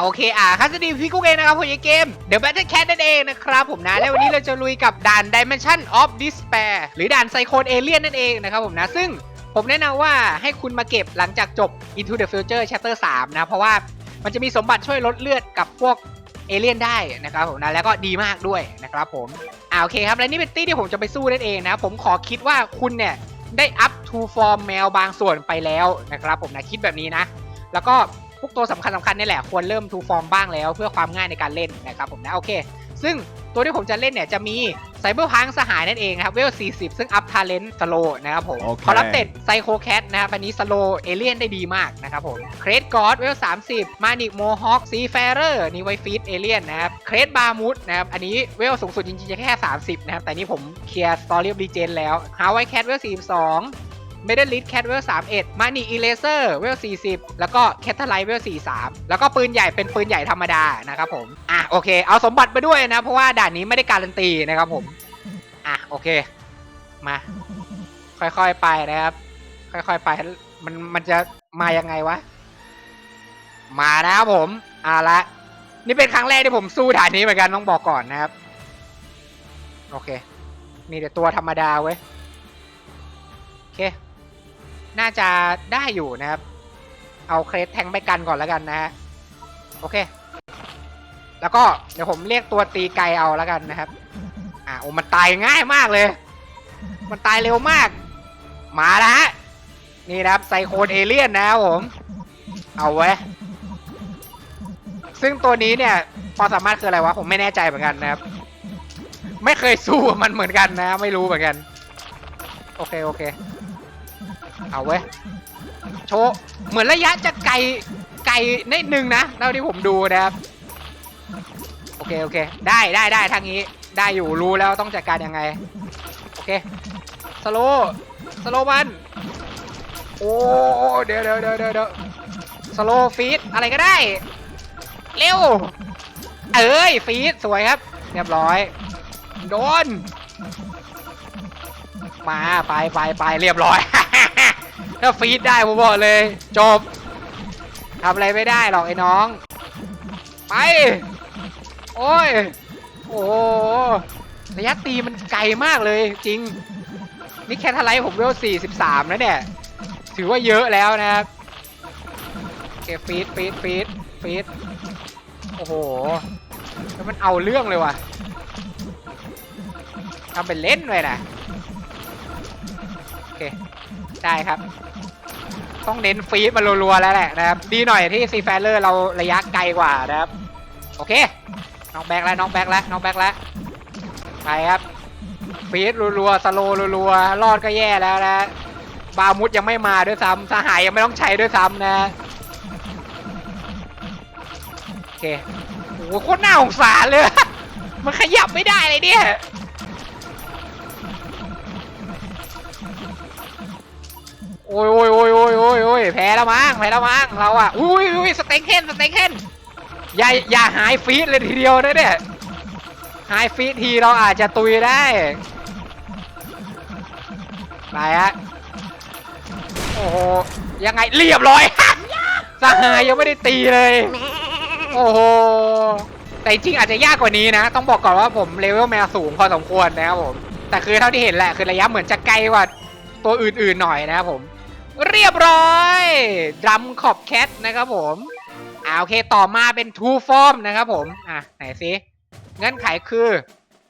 โอเคอ่าคัสดีพี่กุ๊กเองนะครับผมในเกม The Battle Cat นั่นเองนะครับผมนะ และวันนี้เราจะลุยกับด่าน Dimension of Despair หรือด่านไซโคนเอเลียนนั่นเองนะครับผมนะ ซึ่งผมแนะนำว่าให้คุณมาเก็บหลังจากจบ Into the Future Chapter 3 นะ เพราะว่ามันจะมีสมบัติช่วยลดเลือดกับพวกเอเลี่ยนได้นะครับผมนะแล้วก็ดีมากด้วยนะครับผมอ่าโอเคครับและนี่เป็นตี้ที่ผมจะไปสู้นั่นเองนะผมขอคิดว่าคุณเนี่ยได้ up to form แมวบางส่วนไปแล้วนะครับผมนะคิดแบบนี้นะ แล้วก็ พวกตัวสำคัญสำคัญนี่แหละควรเริ่ม to form บ้างแล้ว เพื่อความง่ายในการเล่นนะครับผมนะโอเค ซึ่งตัวที่ผมจะเล่นเนี่ยจะมีไซเบอร์พังสหายนั่นเองนะครับเวล 40 ซึ่งอัพทาเลนต์สโลนะครับผมโอเคคอรัปเต็ดไซโคแคทนะครับอันนี้สโลเอเลียนได้ดีมากนะครับผมเครดกอดเวล 30 มานิกโมฮอคซีแฟเรอร์นี่ไวฟีดเอเลียนนะครับเครดบาร์มูดนะครับอันนี้เวลสูงสุดจริงๆจะแค่ 30 นะครับแต่นี่ผมเคลียร์สตอรี่รีเจนแล้วฮาวไวแคทเวล 42 เมเดลิสแคทเวล31มเอ็ดมานีอีเลเซอร์เวล40แล้วก็แคทเทอร์ไลท์เวล43แล้วก็ปืนใหญ่เป็นปืนใหญ่ธรรมดานะครับผม อะโอเค เอาสมบัติมาด้วยนะ เพราะว่าด่านนี้ไม่ได้การันตีนะครับผม อะโอเค มา ค่อยๆไปนะครับ ค่อยๆไป มันมันจะมายังไงวะ มานะครับผมเอาละ นี่เป็นครั้งแรกที่ผมสู้ด่านนี้เหมือนกันต้องบอกก่อนนะครับ โอเค มีแต่ตัวธรรมดาเว้ย โอเค น่าจะได้อยู่นะครับ เอาเครสแทงไปกันก่อนแล้วกันนะฮะ โอเค แล้วก็เดี๋ยวผมเรียกตัวตีไกลเอาแล้วกันนะครับ อ่าโอ้มันตายง่ายมากเลย มันตายเร็วมาก มาแล้วฮะ นี่นะครับไซโคนเอเลียนนะครับผม เอาไว้ ซึ่งตัวนี้เนี่ยความสามารถคืออะไรวะ ผมไม่แน่ใจเหมือนกันนะครับ ไม่เคยสู้มันเหมือนกันนะ ไม่รู้เหมือนกัน โอเค โอเค เอาเว้ยโชว์เหมือนระยะจะไกลไกลนิดนึงนะเท่าที่ผมดูนะครับโอเคโอเค ได้ได้ได้ทางนี้ได้อยู่รู้แล้วต้องจัดการยังไงโอเคสโลสโลมันโอ้เดี๋ยวเดี๋ยวเดี๋ยวเดี๋ยวสโลฟีดอะไรก็ได้ เร็ว เอ้ยฟีดสวยครับ เรียบร้อย โดน มาไปไปไปเรียบร้อย ถ้าฟีดได้ผมบอกเลย จบทำอะไรไม่ได้หรอกไอ้น้อง ไป โอ้ย โอ้ระยะตีมันไกลมากเลยจริง นี่แค่ทลายผมเวล43 แล้วเนี่ย ถือว่าเยอะแล้วนะครับโอเคฟีดฟีดฟีดฟีดโอ้โห แล้วมันเอาเรื่องเลยว่ะทำเป็นเล่นเลยนะ โอเค ได้ครับ ต้องเน้นฟีดมารัวๆแล้วแหละนะครับ ดีหน่อยที่ซีแฟลเลอร์เราระยะไกลกว่านะครับ โอเค น้องแบกแล้วน้องแบกแล้วน้องแบกแล้ว ไปครับฟีดรัวๆสโลรัวๆรอดก็แย่แล้วนะบามุดยังไม่มาด้วยซ้ำสหายยังไม่ต้องใช้ด้วยซ้ำนะ โอเคโอ้โหโคตรน่าสงสารเลย มันขยับไม่ได้เลยเนี่ย โอ้ยโอ้ยโอ้ยโอ้ยโอ้ยโอ้ยแพ้แล้วมั้งแพ้แล้วมั้งเราอะอุ้ยอุ้ยสเต็กเฮนสเต็กเฮนอย่าอย่าหายฟีดเลยทีเดียวนะเนี่ยหายฟีดทีเราอาจจะตุยได้ไปฮะโอ้โหยังไงเรียบร้อยสหายยังไม่ได้ตีเลย โอ้โหแต่จริงอาจจะยากกว่านี้นะ ต้องบอกก่อนว่าผมเลเวลแมวสูงพอสมควรนะครับผมแต่คือเท่าที่เห็นแหละคือระยะเหมือนจะไกลกว่าตัวอื่นๆหน่อยนะครับผม เรียบร้อยดัมขอบแคทนะครับผมอ่าโอเคต่อมาเป็น Two Form นะครับผมอะไหนซิเงื่อนไขคือ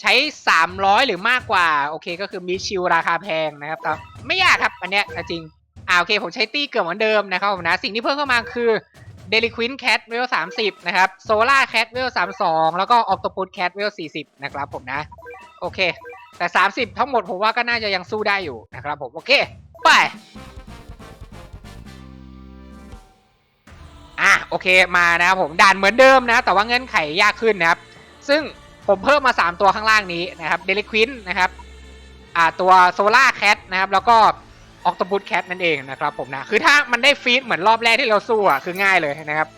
ใช้ 300 หรือมากกว่า โอเคก็คือมีชิลราคาแพงนะครับแต่ไม่ยากครับอันเนี้ยเอาจริงอ่าโอเคผมใช้ตี้เกือบเหมือนเดิมนะครับผมนะสิ่งที่เพิ่มเข้ามาคือเดลิควินแคทเวล30นะครับโซล่าแคทเวล32แล้วก็ออ t โต u ุ c แคทเวล40นะครับผมนะ โอเค แต่30ทั้งหมดผมว่าก็น่าจะยังสู้ได้อยู่นะครับผม โอเค ไป อะโอเคมานะครับผมด่านเหมือนเดิมนะ แต่ว่าเงื่อนไขยากขึ้นนะครับ ซึ่งผมเพิ่มมา 3 ตัวข้างล่างนี้นะครับเดลิควินนะครับอ่าตัวโซล่าแคทนะครับ แล้วก็ออ t โต u ุ c แคทนั่นเองนะครับผมนะ คือถ้ามันได้ฟีดเหมือนรอบแรกที่เราสู้อะคือง่ายเลยนะครับ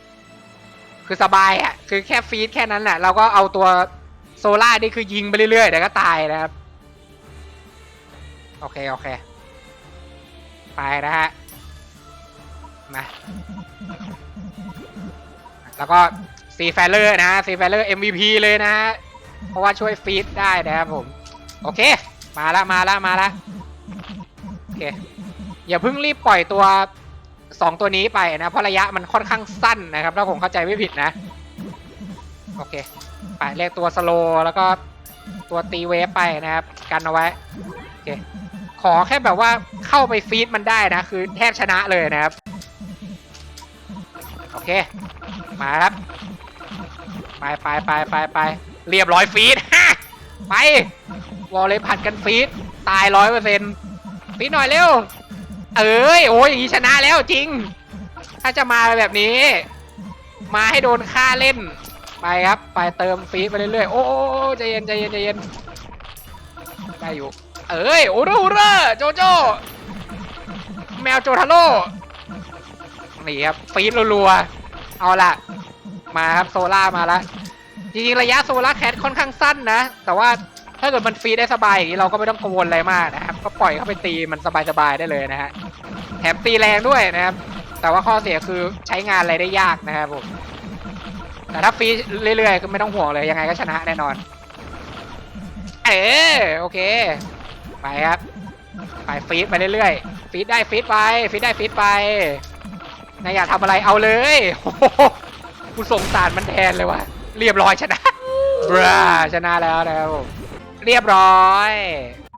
คือสบายอะคือแค่ฟีดแค่นั้นแหละเราก็เอาตัวโซล่านี่คือยิงไปเรื่อยๆเดี๋ยวก็ตายนะครับ โอเค โอเค ไปนะฮะมา แล้วก็ซีแฟลเลอร์นะซีแฟลเลอร์ MVP เลยนะฮะเพราะว่าช่วยฟีดได้นะครับผม โอเค มาละมาละมาละโอเค อย่าเพิ่งรีบปล่อยตัวสองตัวนี้ไปนะ เพราะระยะมันค่อนข้างสั้นนะครับ ถ้าผมเข้าใจไม่ผิดนะ โอเค ไปเรียกตัวสโลแล้วก็ตัวตีเวฟไปนะครับ กันเอาไว้ โอเค ขอแค่แบบว่าเข้าไปฟีดมันได้นะ คือแทบชนะเลยนะครับ โอเค มาครับ ไปไปไปไปไปเรียบร้อยฟีดไปวอลเลยผัดกันฟีดตายร้อยเปอร์เซ็นต์ฟีดหน่อยเร็ว เอ้ยโอ้ยอย่างนี้ชนะแล้วจริง ถ้าจะมาแบบนี้ มาให้โดนฆ่าเล่น ไปครับ ไปเติมฟีดไปเรื่อยๆโอ้โอ้โอ้ใจเย็นใจเย็นใจเย็นได้อยู่ เอ้ยโอโรโอเรโจโจแมวโจทาโร่นี่ครับฟีดรัวๆ เอาล่ะมาครับโซล่ามาแล้วจริงๆระยะโซล่าแคทค่อนข้างสั้นนะ แต่ว่าถ้าเกิดมันฟรีได้สบายอย่างนี้เราก็ไม่ต้องกังวลอะไรมากนะครับ ก็ปล่อยเข้าไปตีมันสบายๆได้เลยนะฮะแถมตีแรงด้วยนะครับ แต่ว่าข้อเสียคือใช้งานอะไรได้ยากนะครับผมแต่ถ้าฟรีเรื่อยๆก็ไม่ต้องห่วงเลยยังไงก็ชนะแน่นอน เออโอเค ไปครับ ไปฟีดไปเรื่อยๆฟีดได้ฟีดไปฟีดได้ฟีดไป นายอยากทำอะไรเอาเลยโอ้โหกูสงสารมันแทนเลยว่ะเรียบร้อยชนะบราชนะแล้วนะครับผมเรียบร้อย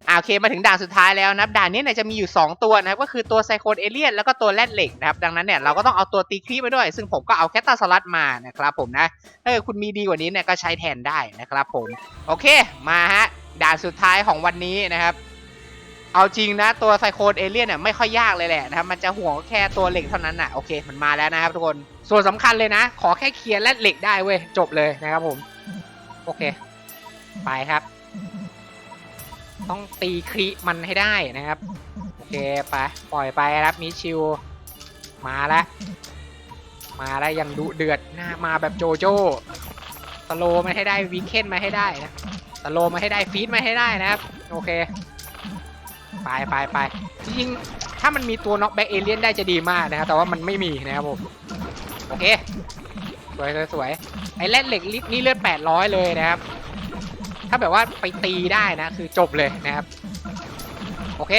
อ่าโอเคมาถึงด่านสุดท้ายแล้วนะครับด่านนี้เนี่ยจะมีอยู่ 2 ตัวนะครับก็คือตัวไซโคนเอเลียนแล้วก็ตัวแรดเหล็กนะครับดังนั้นเนี่ยเราก็ต้องเอาตัวตีครีมาด้วย ซึ่งผมก็เอาแคตตาสลัดมานะครับผมนะถ้าเกิดคุณมีดีกว่านี้เนี่ยก็ใช้แทนได้นะครับผม โอเคมาฮะด่านสุดท้ายของวันนี้นะครับ เอาจริงนะตัวไซโคนเอเลียนเนี่ยไม่ค่อยยากเลยแหละนะครับมันจะห่วงแค่ตัวเหล็กเท่านั้นน่ะโอเคมันมาแล้วนะครับทุกคนส่วนสำคัญเลยนะ ขอแค่เคลียร์แร่เหล็กได้เว้ยจบเลยนะครับผมโอเค ไปครับ ต้องตีครีมันให้ได้นะครับโอเคไปปล่อยไปครับมิชิวมาแล้วมาแล้วยังดุเดือดหน้ามาแบบโจโจ้สโลมาให้ได้วีเคนมาให้ได้นะสโลมาให้ได้ฟีดมาให้ได้นะครับโอเค ไปไปไปจริงๆ ถ้ามันมีตัวน็อกแบ็กเอเลียนได้จะดีมากนะครับ แต่ว่ามันไม่มีนะครับผม โอเค สวยสวยไอ้แร่เหล็กนี่เลือด800 เลยนะครับ ถ้าแบบว่าไปตีได้นะ คือจบเลยนะครับ โอเค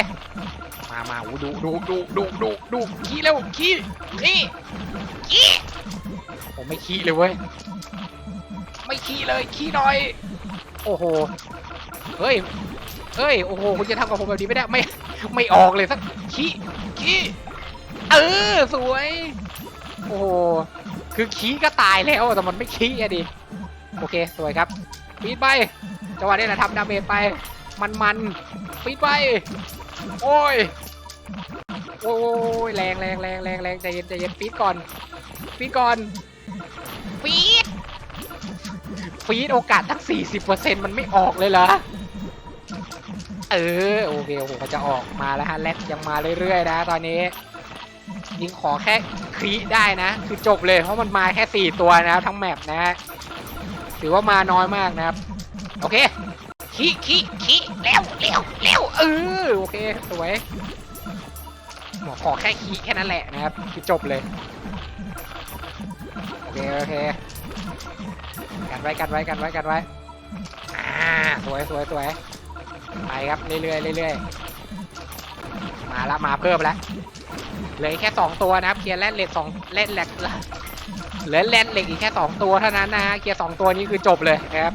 มามาดูดูดูดูดูดูขี้เร็วขี้ขี้ขี้ผมไม่ขี้เลยเว้ย ไม่ขี้เลยขี้หน่อย โอ้โห เฮ้ย เฮ้ยโอ้โหคุณจะทำกับผมแบบนี้ไม่ได้ไม่ไม่ออกเลยสักขี้ขี้เออสวย โอ้โหคือขี้ก็ตายแล้วแต่มันไม่ขี้อะดิโอเคสวยครับฟีดไปจังหวะนี้นะทำดาเมจไป มันมันฟีดไป โอ้ยโอ้ยแรงแรงแรงแรงแรงใจเย็นใจเย็นฟีดก่อนฟีดก่อนฟีดฟีดโอกาสตั้ง 40%มันไม่ออกเลยเหรอ เออโอเคโอ้โหมันจะออกมาแล้วฮะแรดยังมาเรื่อยๆนะ ตอนนี้ ยิงขอแค่ครีได้นะ คือจบเลยเพราะมันมาแค่4ตัวนะครับทั้งแมปนะฮะถือว่ามาน้อยมากนะครับ โอเคคีคีคีเร็วเร็วเร็วเออโอเคสวยหมอขอแค่คีแค่นั้นแหละนะครับคือจบเลยโอเคโอเคกันไว้กันไว้กันไว้กันไว้อ่าสวยสวยสวย ไปครับเรื่อยๆเรื่อยๆมาละมาเพิ่มแล้วเหลือแค่สองตัวนะครับเคลียร์แร่เหล็กสองแร่เหล็กเหลือแร่เหล็กอีกแค่สองตัวเท่านั้นนะฮะเคลียร์สองตัวนี้คือจบเลยนะครับ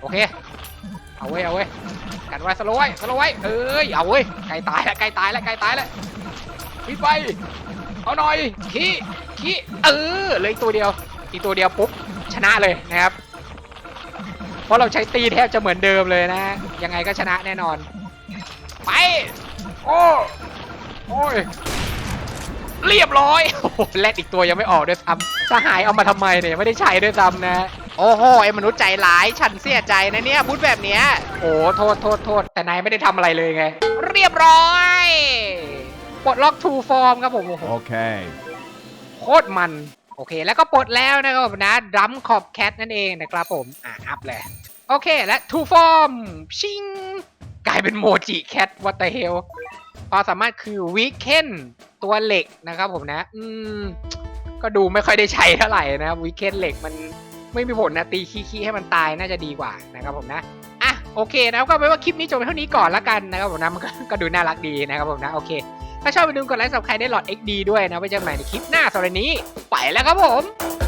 โอเคเอาเว้เอาเว้กันไว้สโลไว้สโลไว้เอ้ยเอาเว้ยใกล้ตายแล้วใกล้ตายแล้วใกล้ตายแล้วปิดไปเอาหน่อยขี้ขี้เออเลืออีกตัวเดียวอีตัวเดียวปุ๊บชนะเลยนะครับ เพราะเราใช้ตีแทบจะเหมือนเดิมเลยนะ ยังไงก็ชนะแน่นอน ไป โอ้โอ้ย เรียบร้อย โอ้โหแรดอีกตัวยังไม่ออกด้วยซ้ำสหายเอามาทำไมเนี่ยไม่ได้ใช้ด้วยซ้ำนะ โอ้โหไอ้มนุษย์ใจร้ายฉันเสียใจนะเนี่ยพูดแบบเนี้ยโอ้โทษโทษโทษแต่นายไม่ได้ทำอะไรเลยไง เรียบร้อยปลดล็อกทูฟอร์มครับผมโอ้โห Okay. โคตรมัน โอเค แล้วก็ปลดแล้วนะครับนะดัมขอบแคทนั่นเองนะครับผม อะอัพเลย โอเคและทูฟอร์มชิงกลายเป็นโมจิแคทวัตเตอร์เฮลความสามารถคือวีเคนตัวเหล็กนะครับผมนะ อืม ก็ดูไม่ค่อยได้ใช้เท่าไหร่นะวีเคนเหล็กมันไม่มีผลนะตีขี้ๆให้มันตายน่าจะดีกว่านะครับผมนะอะโอเคนะก็ไม่ว่าคลิปนี้จบเท่านี้ก่อนละกันนะครับผมนะมันก็ดูน่ารักดีนะครับผมนะโอเค ถ้าชอบไปดูกดไลค์สับใครได้หลอด XD ด้วยนะไว้เจอกันใหม่ในคลิปหน้าสำหรับนนี้ ไปแล้วครับผม